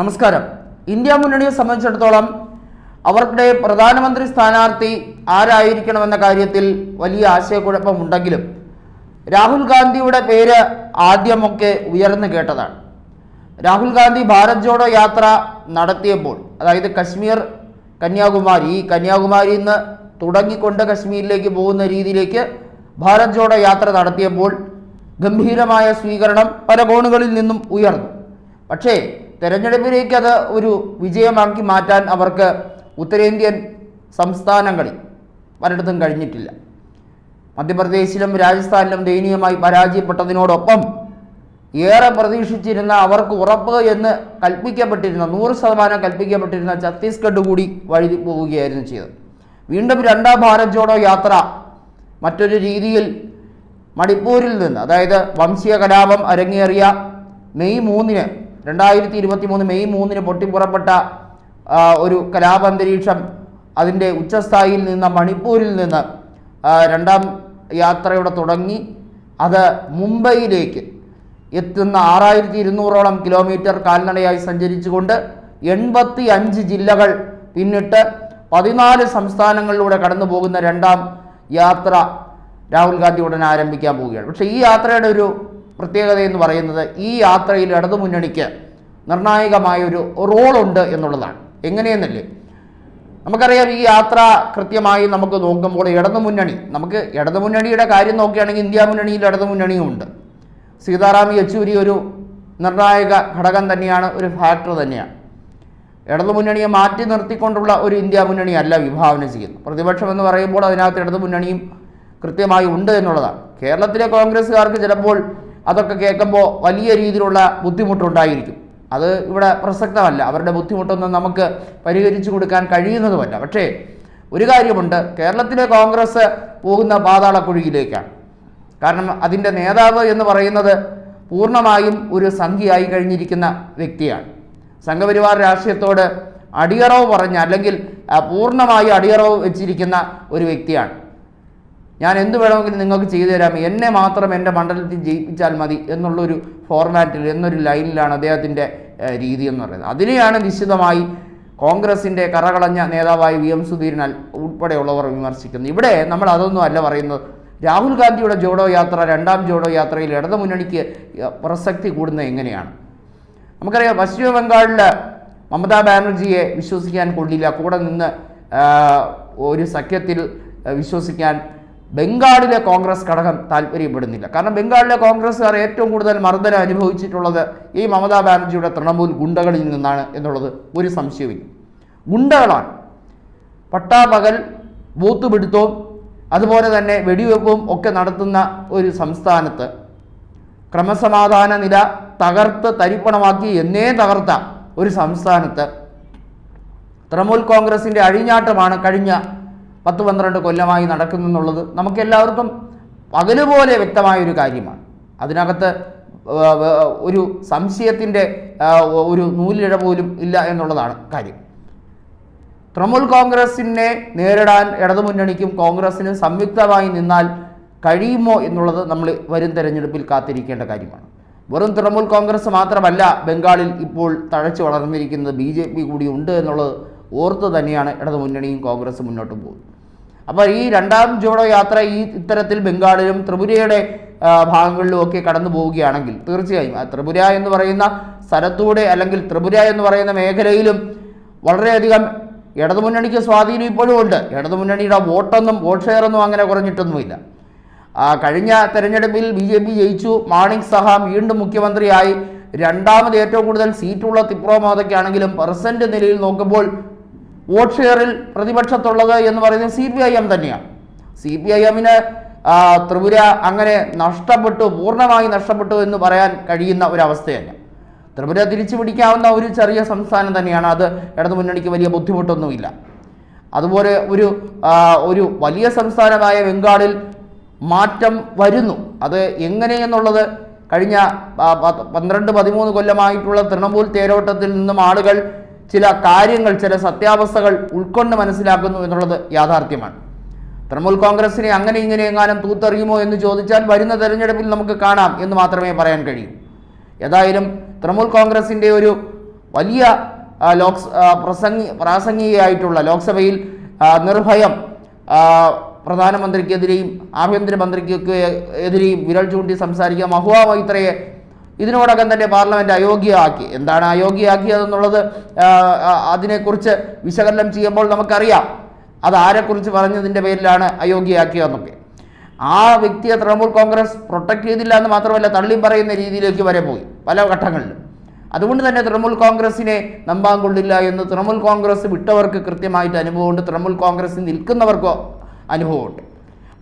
നമസ്കാരം. ഇന്ത്യ മുന്നണിയെ സംബന്ധിച്ചിടത്തോളം അവരുടെ പ്രധാനമന്ത്രി സ്ഥാനാർത്ഥി ആരായിരിക്കണമെന്ന കാര്യത്തിൽ വലിയ ആശയക്കുഴപ്പമുണ്ടെങ്കിലും രാഹുൽ ഗാന്ധിയുടെ പേര് ആദ്യമൊക്കെ ഉയർന്നു കേട്ടതാണ്. രാഹുൽ ഗാന്ധി ഭാരത് ജോഡോ യാത്ര നടത്തിയപ്പോൾ അതായത് കശ്മീർ കന്യാകുമാരി ഈ കന്യാകുമാരിയിൽ നിന്ന് തുടങ്ങിക്കൊണ്ട് കശ്മീരിലേക്ക് പോകുന്ന രീതിയിലേക്ക് ഭാരത് ജോഡോ യാത്ര നടത്തിയപ്പോൾ ഗംഭീരമായ സ്വീകരണം പല കോണുകളിൽ നിന്നും ഉയർന്നു. പക്ഷേ തെരഞ്ഞെടുപ്പിലേക്ക് അത് ഒരു വിജയമാക്കി മാറ്റാൻ അവർക്ക് ഉത്തരേന്ത്യൻ സംസ്ഥാനങ്ങളിൽ പലയിടത്തും കഴിഞ്ഞിട്ടില്ല. മധ്യപ്രദേശിലും രാജസ്ഥാനിലും ദയനീയമായി പരാജയപ്പെട്ടതിനോടൊപ്പം ഏറെ പ്രതീക്ഷിച്ചിരുന്ന അവർക്ക് ഉറപ്പ് എന്ന് കൽപ്പിക്കപ്പെട്ടിരുന്ന നൂറ് ശതമാനം കൽപ്പിക്കപ്പെട്ടിരുന്ന ഛത്തീസ്ഗഡ് കൂടി വഴി പോവുകയായിരുന്നു ചെയ്തത്. വീണ്ടും രണ്ടാം ഭാരത് ജോഡോ യാത്ര മറ്റൊരു രീതിയിൽ മണിപ്പൂരിൽ നിന്ന് അതായത് വംശീയ കലാപം അരങ്ങേറിയ മെയ് മൂന്നിന് രണ്ടായിരത്തി ഇരുപത്തി മൂന്ന് മെയ് മൂന്നിന് പൊട്ടിപ്പുറപ്പെട്ട ഒരു കലാപന്തരീക്ഷം അതിന്റെ ഉച്ചസ്ഥായിയിൽ നിന്ന് മണിപ്പൂരിൽ നിന്ന് രണ്ടാം യാത്രയുടെ തുടങ്ങി. അത് മുംബൈയിലേക്ക് എത്തുന്ന ആറായിരത്തി ഇരുന്നൂറോളം കിലോമീറ്റർ കാൽനടയായി സഞ്ചരിച്ചുകൊണ്ട് എൺപത്തി അഞ്ച് ജില്ലകൾ പിന്നിട്ട് പതിനാല് സംസ്ഥാനങ്ങളിലൂടെ കടന്നു പോകുന്ന രണ്ടാം യാത്ര രാഹുൽ ഗാന്ധി ഉടൻ ആരംഭിക്കാൻ പോവുകയാണ്. പക്ഷേ ഈ യാത്രയുടെ ഒരു പ്രത്യേകത എന്ന് പറയുന്നത് ഈ യാത്രയിൽ ഇടതുമുന്നണിക്ക് നിർണായകമായ ഒരു റോളുണ്ട് എന്നുള്ളതാണ്. എങ്ങനെയെന്നല്ലേ? നമുക്കറിയാം ഈ യാത്ര കൃത്യമായി നമുക്ക് നോക്കുമ്പോൾ ഇടതുമുന്നണി നമുക്ക് ഇടതുമുന്നണിയുടെ കാര്യം നോക്കുകയാണെങ്കിൽ ഇന്ത്യ മുന്നണിയിൽ ഇടതുമുന്നണിയും ഉണ്ട്. സീതാറാം യെച്ചൂരി ഒരു നിർണായക ഘടകം തന്നെയാണ് ഒരു ഫാക്ടർ തന്നെയാണ്. ഇടതുമുന്നണിയെ മാറ്റി നിർത്തിക്കൊണ്ടുള്ള ഒരു ഇന്ത്യ മുന്നണി അല്ല വിഭാവനം ചെയ്യുന്നത്. പ്രതിപക്ഷം എന്ന് പറയുമ്പോൾ അതിനകത്ത് ഇടതുമുന്നണിയും കൃത്യമായി ഉണ്ട് എന്നുള്ളതാണ്. കേരളത്തിലെ കോൺഗ്രസ്സുകാർക്ക് ചിലപ്പോൾ അതൊക്കെ കേൾക്കുമ്പോൾ വലിയ രീതിയിലുള്ള ബുദ്ധിമുട്ടുണ്ടായിരിക്കും. അത് ഇവിടെ പ്രസക്തമല്ല. അവരുടെ ബുദ്ധിമുട്ടൊന്നും നമുക്ക് പരിഹരിച്ചു കൊടുക്കാൻ കഴിയുന്നതുമല്ല. പക്ഷേ ഒരു കാര്യമുണ്ട്. കേരളത്തിലെ കോൺഗ്രസ് പോകുന്ന പാതാളക്കുഴിയിലേക്കാണ്. കാരണം അതിന്റെ നേതാവ് എന്ന് പറയുന്നത് പൂർണമായും ഒരു സംഖ്യയായി കഴിഞ്ഞിരിക്കുന്ന വ്യക്തിയാണ്. സംഘപരിവാർ രാഷ്ട്രീയത്തോട് അടിയറവ് പറഞ്ഞ അല്ലെങ്കിൽ പൂർണമായി അടിയറവ് വെച്ചിരിക്കുന്ന ഒരു വ്യക്തിയാണ്. ഞാൻ എന്ത് വേണമെങ്കിലും നിങ്ങൾക്ക് ചെയ്തു തരാം. എന്നെ മാത്രം എന്റെ മണ്ഡലത്തിൽ ജയിപ്പിച്ചാൽ മതി എന്നുള്ളൊരു ഫോർമാറ്റിൽ എന്നൊരു ലൈനിലാണ് അദ്ദേഹത്തിന്റെ രീതി എന്ന് പറയുന്നത്. അതിനെയാണ് നിശ്ചിതമായി കോൺഗ്രസിന്റെ കറകളഞ്ഞ നേതാവായി വി എം സുധീരൻ ഉൾപ്പെടെയുള്ളവർ വിമർശിക്കുന്നത്. ഇവിടെ നമ്മൾ അതൊന്നും അല്ല പറയുന്നത്. രാഹുൽ ഗാന്ധിയുടെ ജോഡോ യാത്ര രണ്ടാം ജോഡോ യാത്രയിൽ ഇടതു മുന്നണിക്ക് പ്രസക്തി കൂടുന്നത് എങ്ങനെയാണ്? നമുക്കറിയാം പശ്ചിമ ബംഗാളിൽ മമതാ ബാനർജിയെ വിശ്വസിക്കാൻ കൊള്ളില്ല. കൂടെ നിന്ന് ഒരു സഖ്യത്തിൽ വിശ്വസിക്കാൻ ബംഗാളിലെ കോൺഗ്രസ് ഘടകം താല്പര്യപ്പെടുന്നില്ല. കാരണം ബംഗാളിലെ കോൺഗ്രസ്സുകാർ ഏറ്റവും കൂടുതൽ മർദ്ദനം അനുഭവിച്ചിട്ടുള്ളത് ഈ മമതാ ബാനർജിയുടെ തൃണമൂൽ ഗുണ്ടകളിൽ നിന്നാണ് എന്നുള്ളത് ഒരു സംശയമില്ല ഗുണ്ടകളാണ്. പട്ടാപകൽ ബൂത്ത് പിടുത്തവും അതുപോലെ തന്നെ വെടിവെപ്പും ഒക്കെ നടത്തുന്ന ഒരു സംസ്ഥാനത്ത് ക്രമസമാധാന നില തകർത്ത് തരിപ്പണമാക്കി എന്നേ തകർത്ത ഒരു സംസ്ഥാനത്ത് തൃണമൂൽ കോൺഗ്രസിന്റെ അഴിഞ്ഞാട്ടമാണ് കഴിഞ്ഞ പത്ത് പന്ത്രണ്ട് കൊല്ലമായി നടക്കുന്നെന്നുള്ളത് നമുക്കെല്ലാവർക്കും പകലുപോലെ വ്യക്തമായൊരു കാര്യമാണ്. അതിനകത്ത് ഒരു സംശയത്തിന്റെ ഒരു നൂലിഴ പോലും ഇല്ല എന്നുള്ളതാണ് കാര്യം. തൃണമൂൽ കോൺഗ്രസിനെ നേരിടാൻ ഇടതുമുന്നണിക്കും കോൺഗ്രസിനും സംയുക്തമായി നിന്നാൽ കഴിയുമോ എന്നുള്ളത് നമ്മൾ വരും തെരഞ്ഞെടുപ്പിൽ കാത്തിരിക്കേണ്ട കാര്യമാണ്. വെറും തൃണമൂൽ കോൺഗ്രസ് മാത്രമല്ല ബംഗാളിൽ ഇപ്പോൾ തഴച്ചു വളർന്നിരിക്കുന്നത് ബി കൂടി ഉണ്ട് എന്നുള്ളത് ഓർത്ത് തന്നെയാണ് ഇടതുമുന്നണിയും കോൺഗ്രസ് മുന്നോട്ട് പോകുന്നത്. അപ്പോൾ ഈ രണ്ടാം ജോഡോ യാത്ര ഈ ഇത്തരത്തിൽ ബംഗാളിലും ത്രിപുരയുടെ ഭാഗങ്ങളിലും ഒക്കെ കടന്നു പോവുകയാണെങ്കിൽ തീർച്ചയായും ത്രിപുര എന്ന് പറയുന്ന സ്ഥലത്തൂടെ അല്ലെങ്കിൽ ത്രിപുര എന്ന് പറയുന്ന മേഖലയിലും വളരെയധികം ഇടതുമുന്നണിക്ക് സ്വാധീനം ഇപ്പോഴും ഉണ്ട്. ഇടതുമുന്നണിയുടെ വോട്ടൊന്നും വോട്ട് ഷെയറൊന്നും അങ്ങനെ കുറഞ്ഞിട്ടൊന്നുമില്ല. കഴിഞ്ഞ തെരഞ്ഞെടുപ്പിൽ ബി ജെ പി ജയിച്ചു. മാണിക് സഹ വീണ്ടും മുഖ്യമന്ത്രിയായി. രണ്ടാമത് ഏറ്റവും കൂടുതൽ സീറ്റുള്ള തിപ്രോ മോദയ്ക്കാണെങ്കിലും പെർസെന്റ് നിലയിൽ നോക്കുമ്പോൾ വോട്ട് ഷെയറിൽ പ്രതിപക്ഷത്തുള്ളത് എന്ന് പറയുന്നത് സി പി ഐ എം തന്നെയാണ്. സി പി ഐ എമ്മിന് ത്രിപുര അങ്ങനെ നഷ്ടപ്പെട്ടു പൂർണമായി നഷ്ടപ്പെട്ടു എന്ന് പറയാൻ കഴിയുന്ന ഒരവസ്ഥയല്ല ത്രിപുര തിരിച്ചു പിടിക്കാവുന്ന ഒരു ചെറിയ സംസ്ഥാനം തന്നെയാണ്. അത് ഇടതു മുന്നണിക്ക് വലിയ ബുദ്ധിമുട്ടൊന്നുമില്ല. അതുപോലെ ഒരു ഒരു വലിയ സംസ്ഥാനമായ ബംഗാളിൽ മാറ്റം വരുന്നു. അത് എങ്ങനെയെന്നുള്ളത് കഴിഞ്ഞ പന്ത്രണ്ട് പതിമൂന്ന് കൊല്ലമായിട്ടുള്ള തൃണമൂൽ തേരോട്ടത്തിൽ നിന്നും ആളുകൾ ചില കാര്യങ്ങൾ ചില സത്യാവസ്ഥകൾ ഉൾക്കൊണ്ട് മനസ്സിലാക്കുന്നു എന്നുള്ളത് യാഥാർത്ഥ്യമാണ്. തൃണമൂൽ കോൺഗ്രസിനെ അങ്ങനെ ഇങ്ങനെ എങ്ങാനും തൂത്തെറിയുമോ എന്ന് ചോദിച്ചാൽ വരുന്ന തെരഞ്ഞെടുപ്പിൽ നമുക്ക് കാണാം എന്ന് മാത്രമേ പറയാൻ കഴിയൂ. ഏതായാലും തൃണമൂൽ കോൺഗ്രസിന്റെ ഒരു വലിയ ലോക്സ് ലോക് പ്രസംഗി പ്രാസംഗികയായിട്ടുള്ള ലോക്സഭയിൽ നിർഭയം പ്രധാനമന്ത്രിക്കെതിരെയും ആഭ്യന്തരമന്ത്രിക്കൊക്കെ എതിരെയും വിരൽ ചൂണ്ടി സംസാരിക്കുക മഹുവ മൈത്രയെ ഇതിനോടകം തന്നെ പാർലമെന്റ് അയോഗ്യമാക്കി എന്താണ് അയോഗ്യമാക്കിയതെന്നുള്ളത് അതിനെക്കുറിച്ച് വിശകലനം ചെയ്യുമ്പോൾ നമുക്കറിയാം. അത് ആരെക്കുറിച്ച് പറഞ്ഞതിന്റെ പേരിലാണ് അയോഗ്യയാക്കിയതെന്നൊക്കെ. ആ വ്യക്തിയെ തൃണമൂൽ കോൺഗ്രസ് പ്രൊട്ടക്ട് ചെയ്തില്ല എന്ന് മാത്രമല്ല തള്ളി പറയുന്ന രീതിയിലേക്ക് വരെ പോയി പല ഘട്ടങ്ങളിലും. അതുകൊണ്ട് തന്നെ തൃണമൂൽ കോൺഗ്രസിനെ നമ്പാൻ കൊള്ളില്ല എന്ന് തൃണമൂൽ കോൺഗ്രസ് വിട്ടവർക്ക് കൃത്യമായിട്ട് അനുഭവമുണ്ട്. തൃണമൂൽ കോൺഗ്രസിൽ നിൽക്കുന്നവർക്കോ അനുഭവമുണ്ട്.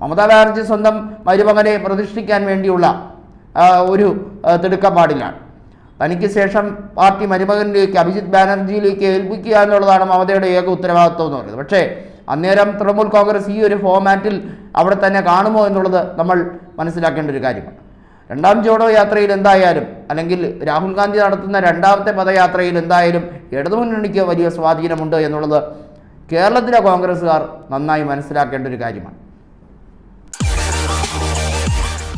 മമതാ ബാനർജി സ്വന്തം മരുമകനെ പ്രതിഷ്ഠിക്കാൻ വേണ്ടിയുള്ള ഒരു തിടുക്കം തിടുക്കപ്പാടിലാണ് തനിക്ക് ശേഷം പാർട്ടി മരുമകനിലേക്ക് അഭിജിത് ബാനർജിയിലേക്ക് ഏൽപ്പിക്കുക എന്നുള്ളതാണ് മമതയുടെ ഏക ഉത്തരവാദിത്വം എന്ന് പറയുന്നത്. പക്ഷേ അന്നേരം തൃണമൂൽ കോൺഗ്രസ് ഈ ഒരു ഫോമാറ്റിൽ അവിടെ തന്നെ കാണുമോ എന്നുള്ളത് നമ്മൾ മനസ്സിലാക്കേണ്ട ഒരു കാര്യമാണ്. രണ്ടാം ജോഡോ യാത്രയിൽ എന്തായാലും അല്ലെങ്കിൽ രാഹുൽ ഗാന്ധി നടത്തുന്ന രണ്ടാമത്തെ പദയാത്രയിൽ എന്തായാലും ഇടതുമുന്നണിക്ക് വലിയ സ്വാധീനമുണ്ട് എന്നുള്ളത് കേരളത്തിലെ കോൺഗ്രസ്സുകാർ നന്നായി മനസ്സിലാക്കേണ്ട ഒരു കാര്യമാണ്.